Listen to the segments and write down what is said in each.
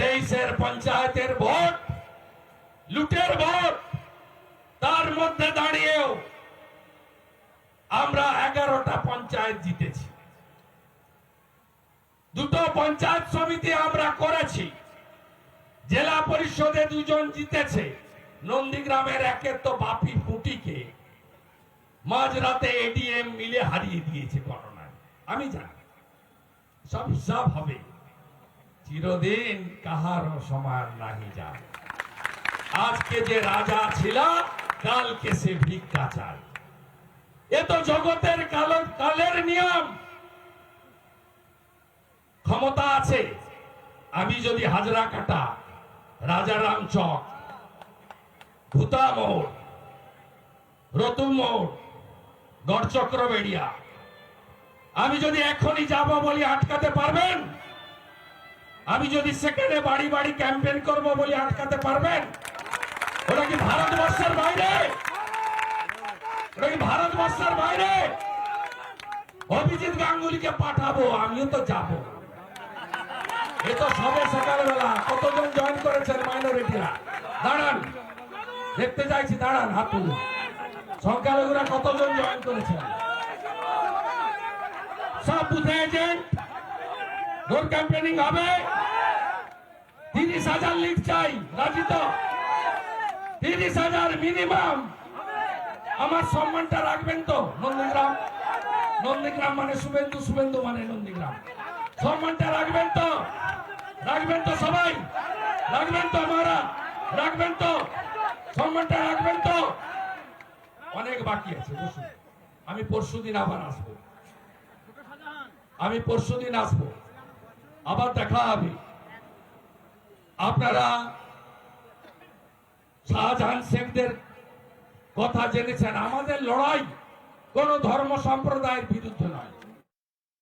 তেইশের পঞ্চায়েতের ভোট, লুটের ভোট, তার মধ্যে দাঁড়িয়েও আমরা এগারোটা পঞ্চায়েত জিতেছি। দুটো পঞ্চায়েত সমিতি আমরা করেছি। জেলা পরিষদে দুজন জিতেছে। নন্দীগ্রামের একের তো বাপি ফুটিকে মাঝরাতে এডিএম মিলে হারিয়ে দিয়েছে গণনায় আমি জানি, সব হিসাব হবে। চিরদিন কাহারও সমান নাহি যায়। আজকে যে রাজা ছিল, কালকে সে ভিক্ষা চায়। এ তো জগতের কাল, কালের নিয়ম। ক্ষমতা আছে। আমি যদি হাজরা কাটা রাজারাম চক, ভূতা মোড় রতু মোড় গড়চক্র বেড়িয়া। আমি যদি এখনই যাব বলি আটকাতে পারবেন? আমি যদি সেখানে বাড়ি বাড়ি ক্যাম্পেইন করব বলে আটকাতে পারবেন? ওটা কি ভারতবর্ষের বাইরে? ওটা কি ভারতবর্ষের বাইরে? অভিজিৎ গাঙ্গুলিকে পাঠাবো, আমিও তো যাব। এ তো সবে সকালবেলা, কতজন জয়েন করেছেন মাইনরিটিরা? দাঁড়ান, দেখতে চাইছি, দাঁড়ান, হাত সংখ্যালঘুরা কতজন জয়েন করেছেন? সব বুথে ভোট ক্যাম্পেনিং হবে। তিরিশ হাজার লিড চাই, রাজি তো? তিরিশ হাজার মিনিমাম আমার সম্মানটা রাখবেন তো? নন্দীগ্রাম। নন্দীগ্রাম মানে শুভেন্দু শুভেন্দু মানে নন্দীগ্রাম। সম্মানটা রাখবেন তো? রাখবেন তো সবাই? রাখবেন তো আমারা? রাখবেন তো? সম্মানটা রাখবেন তো? অনেক বাকি আছে আমি পরশু দিন আবার আসব। আমি পরশু দিন আসব। আবার দেখা হবে। আপনারা শাহজাহান শেখদের কথা জেনেছেন। আমাদের লড়াই কোন ধর্ম সম্প্রদায়ের বিরুদ্ধে নয়।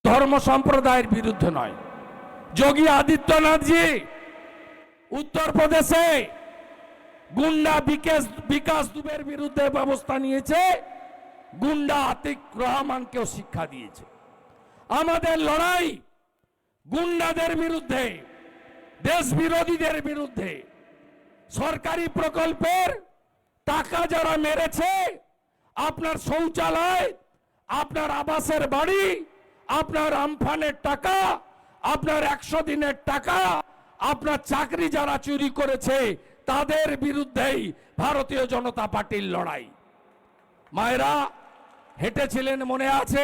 ধর্ম সম্প্রদায়ের বিরুদ্ধে নয়। যোগী আদিত্যনাথজি উত্তরপ্রদেশে গুন্ডা বিকাশ বিকাশ দুবের বিরুদ্ধে ব্যবস্থা নিয়েছে। গুন্ডা আতিক রহমানকেও শিক্ষা দিয়েছে। আমাদের লড়াই গুন্ডাদের বিরুদ্ধে দেশ বিরোধীদের বিরুদ্ধে সরকারি প্রকল্পের টাকা যারা মেরেছে, আপনার শৌচালয়, আপনার আবাসের বাড়ি, আপনার আমফানের টাকা, আপনার একশো দিনের টাকা, আপনার চাকরি যারা চুরি করেছে, তাদের বিরুদ্ধেই ভারতীয় জনতা পার্টির লড়াই। মায়েরা, হেঁটেছিলেন মনে আছে?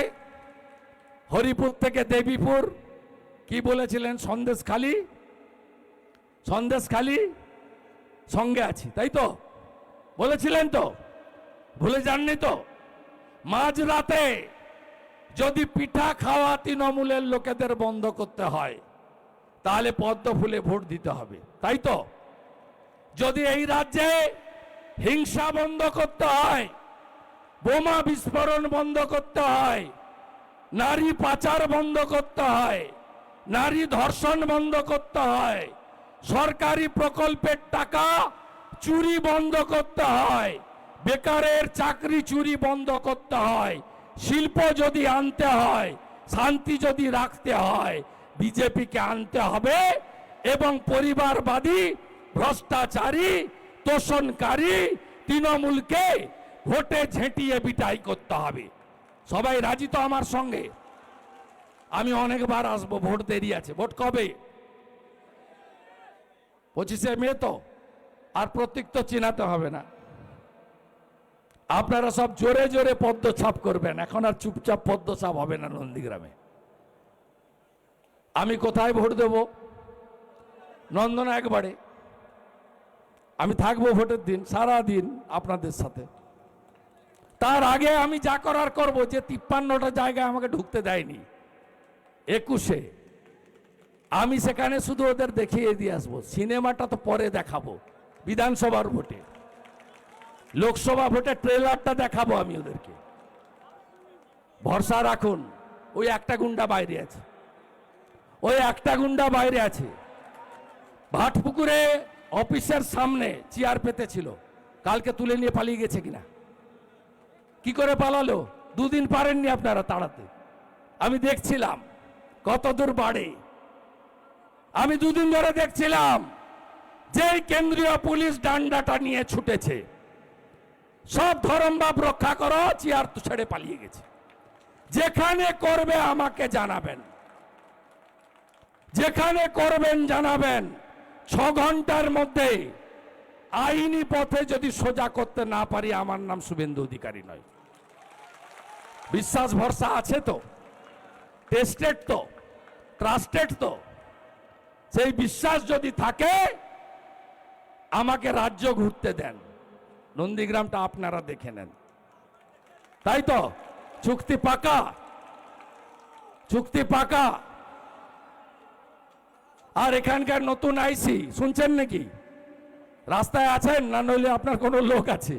হরিপুর থেকে দেবীপুর কি বলেছিলেন? সন্দেশ খালি? সন্দেশ খালি? সঙ্গে আছি, তাই তো? বলেছিলেন তো? ভুলে যাননি তো? মাঝ রাতে যদি পিঠা খাওয়া তৃণমূলের লোকেদের বন্ধ করতে হয়, তাহলে পদ্ম ফুলে ভোট দিতে হবে, তাই তো? যদি এই রাজ্যে হিংসা বন্ধ করতে হয়, বোমা বিস্ফোরণ বন্ধ করতে হয়, নারী পাচার বন্ধ করতে হয় নারী ধর্ষণ বন্ধ করতে হয়। সরকারি প্রকল্পের টাকা চুরি বন্ধ করতে হয়। বেকারের চাকরি চুরি বন্ধ করতে হয়। শিল্প যদি আনতে হয়, শান্তি যদি রাখতে হয়, বিজেপিকে আনতে হবে এবং পরিবারবাদী, ভ্রষ্টাচারী, তোষণকারী তৃণমূলকে ভোটে ঝেঁটিয়ে বিটাই করতে হবে। সবাই রাজি তো আমার সঙ্গে? আমি অনেকবার আসব, ভোট দেরি আছে। ভোট কবে? পঁচিশে মে তো, আর প্রতীক তো চিনাতে হবে না। আপনারা সব জোরে জোরে পদ্ম ছাপ করবেন, এখন আর চুপচাপ পদ্ম ছাপ হবে না নন্দীগ্রামে। আমি কোথায় ভোট দেব? নন্দনা একবারে। আমি থাকব ভোটের দিন সারা দিন আপনাদের সাথে। তার আগে আমি যা করার করব, যে তিপ্পান্নটা জায়গায় আমাকে ঢুকতে দেয়নি। একুশে। আমি সেখানে শুধু ওদের দেখিয়ে দিয়ে আসব। সিনেমাটা তো পরে দেখাবো, বিধানসভার ভোটে। লোকসভা ভোটে ট্রেলারটা দেখাবো আমি ওদেরকে। ভরসা রাখুন, ওই একটা গুন্ডা বাইরে আছে। ওই একটা গুন্ডা বাইরে আছে। ভাটপুকুরে অফিসের সামনে চেয়ার পেতে ছিল কালকে তুলে নিয়ে পালিয়ে গেছে কিনা? কি করে পালালো? দুদিন পারেননি আপনারা তাড়াতে। আমি দেখছিলাম। কত দূর বাড়ে? আমি দুদিন ধরে দেখছিলাম যে কেন্দ্রীয় পুলিশ ডান্ডাটা নিয়ে ছুটেছে। সব ধরমবাব রক্ষা করো, চেয়ার তো ছেড়ে পালিয়ে গেছে। যেখানে করবে আমাকে জানাবেন। যেখানে করবেন জানাবেন, ছ ঘণ্টার মধ্যে আইনি পথে যদি সোজা করতে না পারি, আমার নাম শুভেন্দু অধিকারী নয়। বিশ্বাস ভরসা আছে তো? টেস্টেড তো? ট্রাস্টেড তো। সেই বিশ্বাস যদি থাকে, আমাকে রাজ্য ঘুরতে দেন। নন্দীগ্রামটা আপনারা দেখে নেন। তাই তো? চুক্তি পাকা? চুক্তি পাকা? আর এখানকার নতুন আইসি, শুনছেন নাকি? রাস্তায় আছেন না নইলে আপনার কোনো লোক আছে?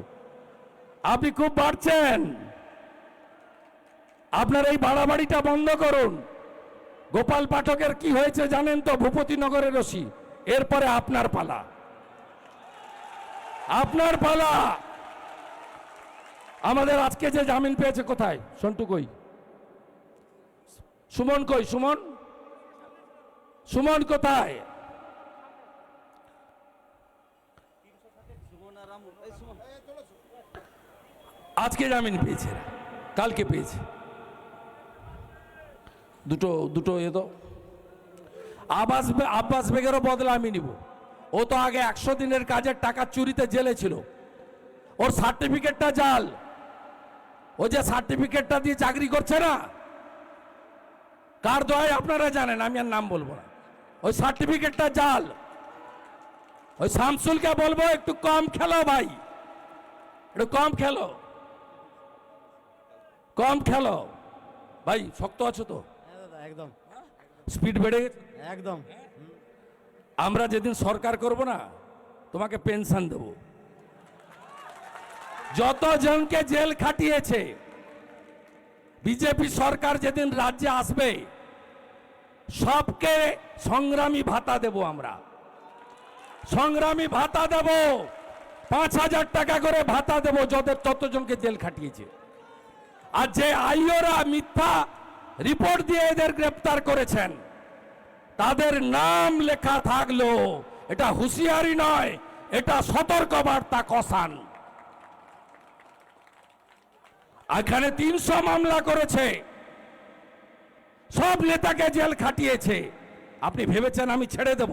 আপনি খুব বাড়ছেন। আপনার এই বাড়াবাড়িটা বন্ধ করুন। গোপাল পাঠকের কি হয়েছে জানেন তো? ভূপতিনগরের রশি এরপরে আপনার পালা। আপনার পালা! আমাদের আজকে যে জামিন পেয়েছে কোথায়? সন্টু কই? সুমন কই? সুমন? সুমন কোথায়? আজকে জামিন পেয়েছে। কালকে পেয়েছে। দুটো দুটো এ তো। আব্বাস আব্বাস বেগেরও বদলা আমি নিব। ও তো আগে একশো দিনের কাজের টাকা চুরিতে জেলে ছিল। ওর সার্টিফিকেটটা জাল। ও যে সার্টিফিকেটটা দিয়ে চাকরি করছে না, কার দয় আপনারা জানেন, আমি আর নাম বলব না। ওই সার্টিফিকেটটা জাল। ওই শামসুলকে বলব, একটু কম খেলো ভাই। একটু কম খেলো। কম খেলো। ভাই, শক্ত আছো তো? একদম। স্পিড বেড়ে গেছে? একদম। আমরা যেদিন সরকার করব না তোমাকে পেনশন দেব। যতজনকে জেল খাটিয়েছে বিজেপি সরকার যেদিন রাজ্যে আসবে সবকে সংগ্রামী ভাতা দেব আমরা। সংগ্রামী ভাতা দেব পাঁচ হাজার টাকা করে ভাতা দেব যাদের ততজনকে জেল খাটিয়েছে। আর যে আইওরা মিথ্যা রিপোর্ট দিয়ে এদের গ্রেপ্তার করেছেন। তাদের নাম লেখা থাকল, এটা হুঁশিয়ারি নয়, এটা সতর্ক বার্তা কসান এখানে তিনশো মামলা করেছে, সব নেতাকে জেল খাটিয়েছে। আপনি ভেবেছেন আমি ছেড়ে দেব?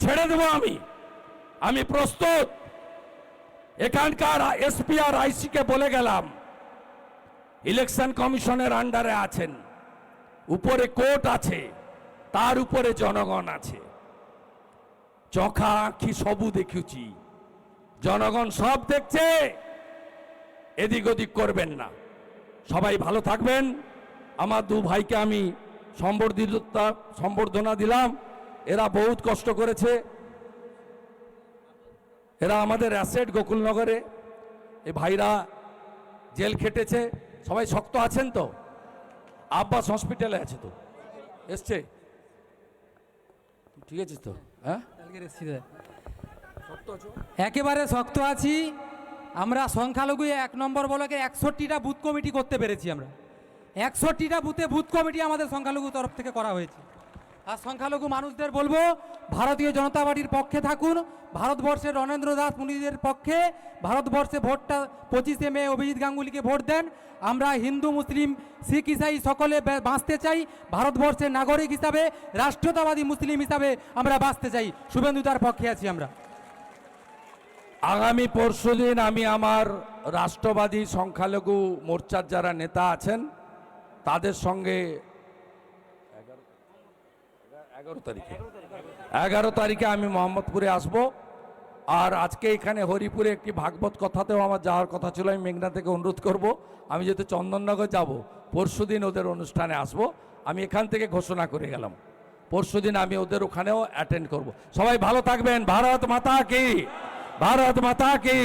ছেড়ে দেব আমি? আমি প্রস্তুত। এখানকার এসপি আর আইসিকে বলে গেলাম ইলেকশন কমিশনের আন্ডারে আছেন। উপরে কোর্ট আছে, তার উপরে জনগণ আছে। চোখা আঁখি সবু দেখুছি, জনগণ সব দেখছে, এদিক ওদিক করবেন না। সবাই ভালো থাকবেন। আমার দু ভাইকে আমি সম্বর্ধিতা, সম্বর্ধনা দিলাম। এরা বহুত কষ্ট করেছে। এরা আমাদের অ্যাসেট গোকুলনগরে। এই ভাইরা জেল খেটেছে। সবাই শক্ত আছেন তো? আব্বাস হসপিটালে আছে তো। এসছে? ঠিক আছে তো? হ্যাঁ? একেবারে শক্ত আছি। আমরা সংখ্যালঘু এক নম্বর বলকে একষট্টিটা বুথ কমিটি করতে পেরেছি আমরা। একষট্টিটা বুথে বুথ কমিটি আমাদের সংখ্যালঘু তরফ থেকে করা হয়েছে। আর সংখ্যালঘু মানুষদের বলব, ভারতীয় জনতা পার্টির পক্ষে থাকুন। ভারতবর্ষের রণেন্দ্র দাস মুনিদের পক্ষে ভারতবর্ষে ভোটটা পঁচিশে মে অভিজিৎ গাঙ্গুলিকে ভোট দেন। আমরা হিন্দু, মুসলিম, শিখ, ইসাই সকলে বাঁচতে চাই। ভারতবর্ষের নাগরিক হিসাবে, রাষ্ট্রতাবাদী মুসলিম হিসাবে আমরা বাঁচতে চাই। শুভেন্দু তার পক্ষে আছি আমরা। আগামী পরশুদিন আমি আমার রাষ্ট্রবাদী সংখ্যালঘু মোর্চার যারা নেতা আছেন, তাদের সঙ্গে এগারো তারিখে। এগারো তারিখে আমি মোহাম্মদপুরে আসব। আর আজকে এখানে হরিপুরে একটি ভাগবত কথাতেও আমার যাওয়ার কথা ছিল, আমি মেঘনা থেকে অনুরোধ করব। আমি যেহেতু চন্দননগর যাব পরশুদিন ওদের অনুষ্ঠানে আসব। আমি এখান থেকে ঘোষণা করে গেলাম। পরশুদিন আমি ওদের ওখানেও অ্যাটেন্ড করব। সবাই ভালো থাকবেন। ভারত মাতা কি? ভারত মাতা কি?